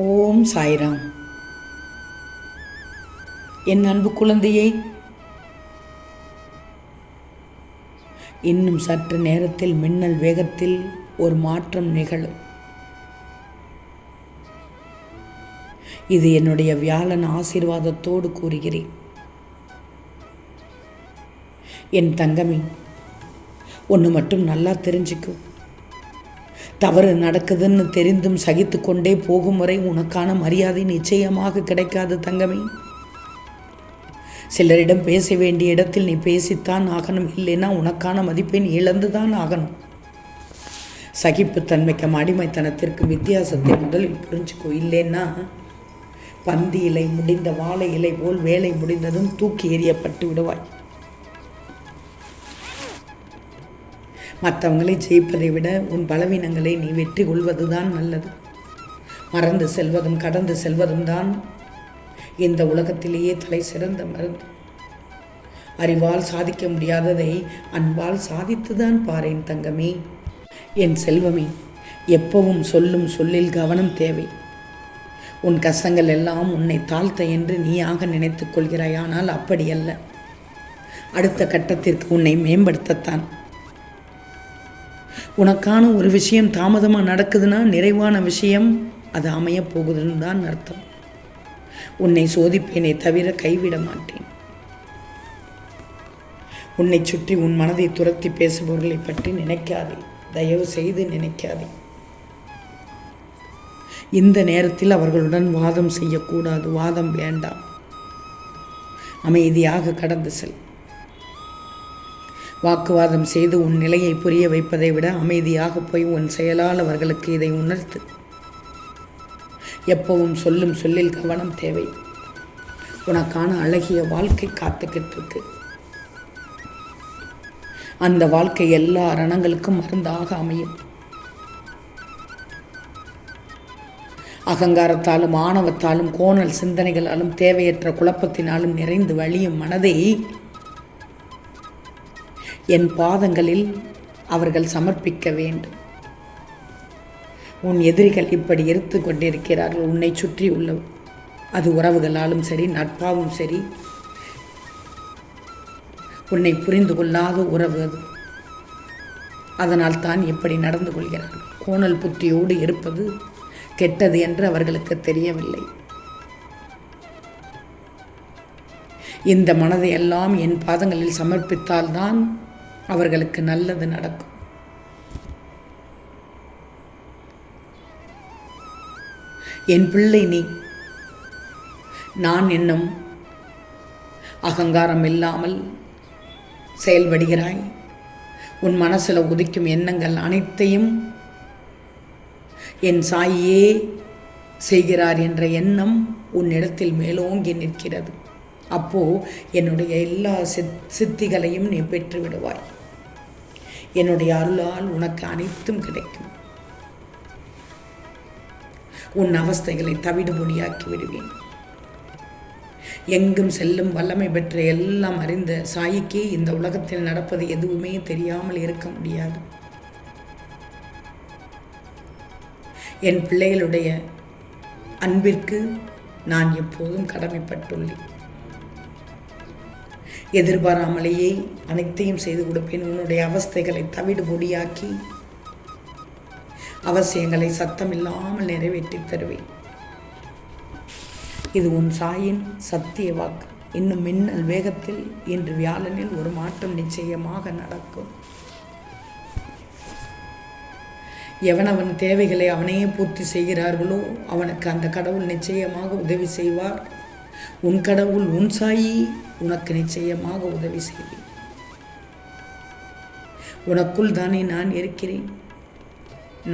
ஓம் சாய்ராம். என் அன்பு குழந்தையை இன்னும் சற்று நேரத்தில் மின்னல் வேகத்தில் ஒரு மாற்றம் நிகழும். இது என்னுடைய வியாழன் ஆசீர்வாதத்தோடு கூறுகிறேன். என் தங்கமி ஒன்று மட்டும் நல்லா தெரிஞ்சுக்கும் தவறு நடக்குதுன்னு தெரிந்தும் சகித்து கொண்டே போகும் வரை உனக்கான மரியாதை நிச்சயமாக கிடைக்காது தங்கமே. சிலரிடம் பேச வேண்டிய இடத்தில் நீ பேசித்தான் ஆகணும் இல்லைன்னா உனக்கான மதிப்பெண் இழந்து இழந்துதான் ஆகணும். சகிப்புத்தன்மைக்கும் அடிமைத்தனத்திற்கு வித்தியாசத்தை முதலில் புரிஞ்சுக்கோ இல்லைன்னா பந்தி இலை முடிந்த வாழை இலை போல் வேலை முடிந்ததும் தூக்கி எறியப்பட்டு விடுவாய். மற்றவங்களை ஜெயிப்பதை விட உன் பலவீனங்களை நீ வெற்றி கொள்வதுதான் நல்லது. மறந்து செல்வதும் கடந்து செல்வதும் தான் இந்த உலகத்திலேயே தலை சிறந்த மருந்து. அறிவால் சாதிக்க முடியாததை அன்பால் சாதித்துதான் பாரேன் தங்கமே. என் செல்வமே எப்பவும் சொல்லும் சொல்லில் கவனம் தேவை. உன் கஷ்டங்கள் எல்லாம் உன்னை தாழ்த்த என்று நீயாக நினைத்துக் கொள்கிறாயானால் அப்படியல்ல அடுத்த கட்டத்திற்கு உன்னை மேம்படுத்தத்தான். உனக்கான ஒரு விஷயம் தாமதமாக நடக்குதுன்னா நிறைவான விஷயம் அது அமையப் போகுதுன்னு தான் அர்த்தம். உன்னை சோதிப்பேனே தவிர கைவிட மாட்டேன். உன்னை சுற்றி உன் மனதை துரத்தி பேசுபவர்களை பற்றி நினைக்காதே. தயவு செய்து நினைக்காதே. இந்த நேரத்தில் அவர்களுடன் வாதம் செய்யக்கூடாது. வாதம் வேண்டாம். அமைதியாக கடந்து செல். வாக்குவாதம் செய்து உன் நிலையை புரிய வைப்பதை விட அமைதியாக போய் உன் செயலால் அவர்களுக்கு இதை உணர்த்து. எப்பவும் சொல்லும் சொல்லில் கவனம் தேவை. உனக்கான அழகிய வாழ்க்கை காத்துக்கிட்டு இருக்கு அந்த வாழ்க்கை எல்லா ரணங்களுக்கும் மருந்தாக அமையும். அகங்காரத்தாலும் ஆணவத்தாலும் கோணல் சிந்தனைகளாலும் தேவையற்ற குழப்பத்தினாலும் நிறைந்து வழியும் மனதை என் பாதங்களில் அவர்கள் சமர்ப்பிக்க வேண்டும். உன் எதிரிகள் இப்படி எரித்து கொண்டிருக்கிறார்கள். உன்னை சுற்றி உள்ள அது உறவுகளாலும் சரி நட்பாவும் சரி. உன்னை புரிந்து கொள்ளாத உறவு அது. அதனால் தான் இப்படி நடந்து கொள்கிறார்கள். கோணல் புத்தியோடு இருப்பது கெட்டது என்று அவர்களுக்கு தெரியவில்லை. இந்த மனதை எல்லாம் என் பாதங்களில் சமர்ப்பித்தால்தான் அவர்களுக்கு நல்லது நடக்கும். என் பிள்ளை நீ. நான் என்னும் அகங்காரம் இல்லாமல் செயல்படுகிறாய். உன் மனசில் உதிக்கும் எண்ணங்கள் அனைத்தையும் என் சாயே செய்கிறார் என்ற எண்ணம் உன்னிடத்தில் மேலோங்கி நிற்கிறது. அப்போ என்னுடைய எல்லா சித் சித்திகளையும் நீ பெற்று விடுவாய் என்னுடைய அருளால் உனக்கு அனைத்தும் கிடைக்கும். உன் அவஸ்தைகளை தவிடுபொடியாக்கி விடுவேன். எங்கும் செல்லும் வல்லமை பெற்ற எல்லாம் அறிந்த சாயிக்கு இந்த உலகத்தில் நடப்பது எதுவுமே தெரியாமல் இருக்க முடியாது. என் பிள்ளைகளுடைய அன்பிற்கு நான் எப்போதும் கடமைப்பட்டுள்ளேன். எதிர்பாராமலேயே அனைத்தையும் செய்து கொடுப்பேன். உன்னுடைய அவஸ்தைகளை தவிடு பொடியாக்கி அவசியங்களை சத்தம் இல்லாமல் நிறைவேற்றி தருவேன். இது உன் சாயின் சத்திய வாக்கு. இன்னும் மின்னல் வேகத்தில் இன்று வியாழனில் ஒரு மாற்றம் நிச்சயமாக நடக்கும். எவனவன் தேவைகளை அவனையே பூர்த்தி செய்கிறார்களோ அவனுக்கு அந்த கடவுள் நிச்சயமாக உதவி செய்வார். உன் கடவுள் உன் சாயி உனக்கு நிச்சயமாக உதவி செய்வேன். உனக்குள் தானே நான் இருக்கிறேன்.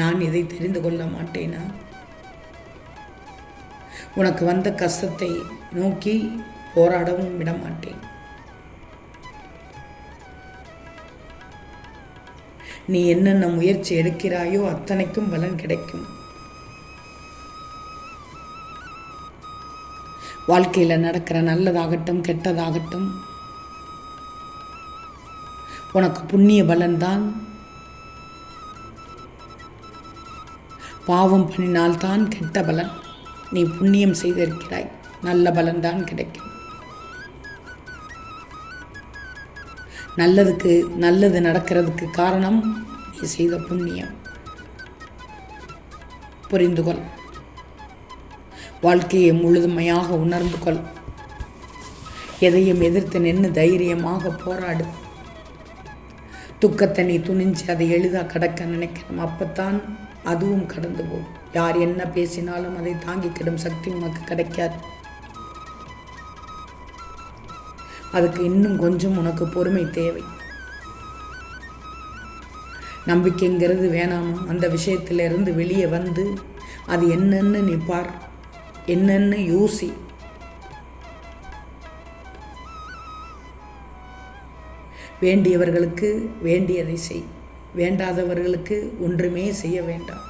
நான் இதை தெரிந்து கொள்ள மாட்டேனா? உனக்கு வந்த கஷ்டத்தை நோக்கி போராடவும் விட மாட்டேன் நீ என்னென்ன முயற்சி எடுக்கிறாயோ அத்தனைக்கும் பலன் கிடைக்கும். வாழ்க்கையில் நடக்கிற நல்லதாகட்டும் கெட்டதாகட்டும். உனக்கு புண்ணிய பலன்தான் பாவம் பண்ணினால்தான் கெட்ட பலன். நீ புண்ணியம் செய்திருக்கிறாய். நல்ல பலன்தான் கிடைக்கும். நல்லதுக்கு நல்லது நடக்கிறதுக்கு காரணம் நீ செய்த புண்ணியம். புரிந்து கொள். வாழ்க்கையை முழுதுமையாக உணர்ந்து கொள். எதையும் எதிர்த்து நின்று தைரியமாக போராடு. துக்கத்தை நீ துணிஞ்சு அதை எளிதாக கடக்க நினைக்கணும். அப்பத்தான் அதுவும் கடந்து போகும். யார் என்ன பேசினாலும் அதை தாங்கிக்கிடும் சக்தி உனக்கு கிடைக்காது. அதுக்கு இன்னும் கொஞ்சம் உனக்கு பொறுமை தேவை. நம்பிக்கைங்கிறது வேணாமா? அந்த விஷயத்திலிருந்து வெளியே வந்து அது என்னன்னு நீ பார். என்னன்னு யோசி. வேண்டியவர்களுக்கு வேண்டியதை செய். வேண்டாதவர்களுக்கு ஒன்றுமே செய்ய வேண்டாம்.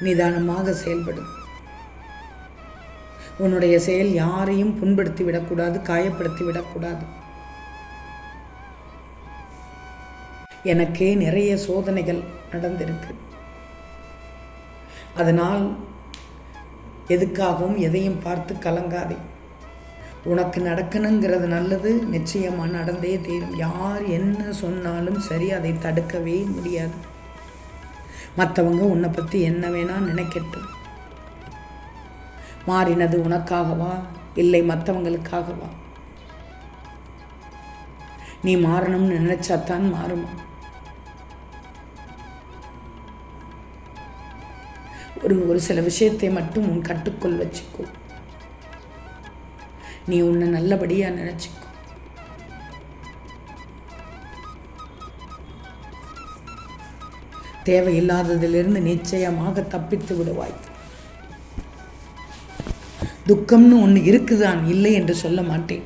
நிதானமாக செயல்படும் உன்னுடைய செயல் யாரையும் புண்படுத்தி விடக்கூடாது காயப்படுத்தி விடக்கூடாது. எனக்கே நிறைய சோதனைகள் நடந்திருக்கு. அதனால் எதுக்காகவும் எதையும் பார்த்து கலங்காதே. உனக்கு நடக்கணுங்கிறது நல்லது நிச்சயமாக நடந்தே தீரும். யார் என்ன சொன்னாலும் சரி அதை தடுக்கவே முடியாது. மற்றவங்க உன்னை பற்றி என்ன வேணால் நினைக்கட்டும். மாறினது உனக்காகவா? இல்லை மற்றவங்களுக்காகவா நீ மாறணும்னு நினச்சாத்தான் மாறுமா? ஒரு ஒரு சில விஷயத்தை மட்டும் உன் கட்டுக்குள் வச்சுக்கோ. நீ உன்னை நல்லபடியாக நினச்சிக்கோ. தேவையில்லாததிலிருந்து நிச்சயமாக தப்பித்து விடுவாய். துக்கம்னு ஒன்று இருக்குதான் இல்லை என்று சொல்ல மாட்டேன்.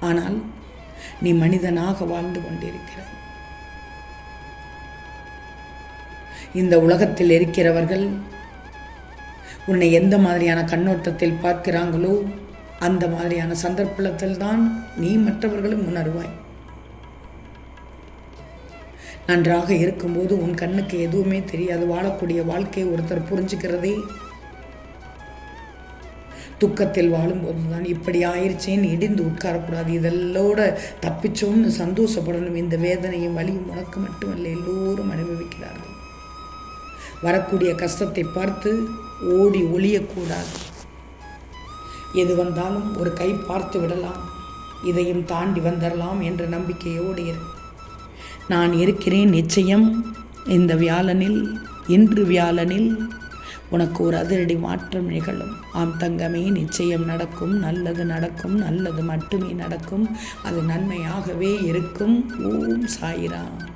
ஆனால் நீ மனிதனாக வாழ்ந்து கொண்டிருக்கிறாய். இந்த உலகத்தில் இருக்கிறவர்கள் உன்னை எந்த மாதிரியான கண்ணோட்டத்தில் பார்க்கிறாங்களோ அந்த மாதிரியான சந்தர்ப்பத்தில் தான் நீ மற்றவர்களும் உணர்வாய். நன்றாக இருக்கும்போது உன் கண்ணுக்கு எதுவுமே தெரியாது. வாழக்கூடிய வாழ்க்கையை ஒருத்தர் புரிஞ்சுக்கிறதே துக்கத்தில் வாழும்போது தான் இப்படி ஆயிடுச்சேன்னு இடிந்து உட்காரக்கூடாது. இதெல்லோட தப்பிச்சோம்னு சந்தோஷப்படணும். இந்த வேதனையும் வலியும் உனக்கு மட்டுமல்ல. எல்லோரும் அனுபவிக்கிறார்கள். வரக்கூடிய கஷ்டத்தை பார்த்து ஓடி ஒளியக்கூடாது. எது வந்தாலும் ஒரு கை பார்த்து விடலாம். இதையும் தாண்டி வந்துடலாம் என்ற நம்பிக்கையோடு இரு. நான் இருக்கிறேன் நிச்சயம். இந்த வியாழனில் இன்று வியாழனில் உனக்கு ஒரு அதிரடி மாற்றம் நிகழும். ஆம் தங்கமே நிச்சயம் நடக்கும். நல்லது நடக்கும். நல்லது மட்டுமே நடக்கும். அது நன்மையாகவே இருக்கும். ஓம் சாயிராம்.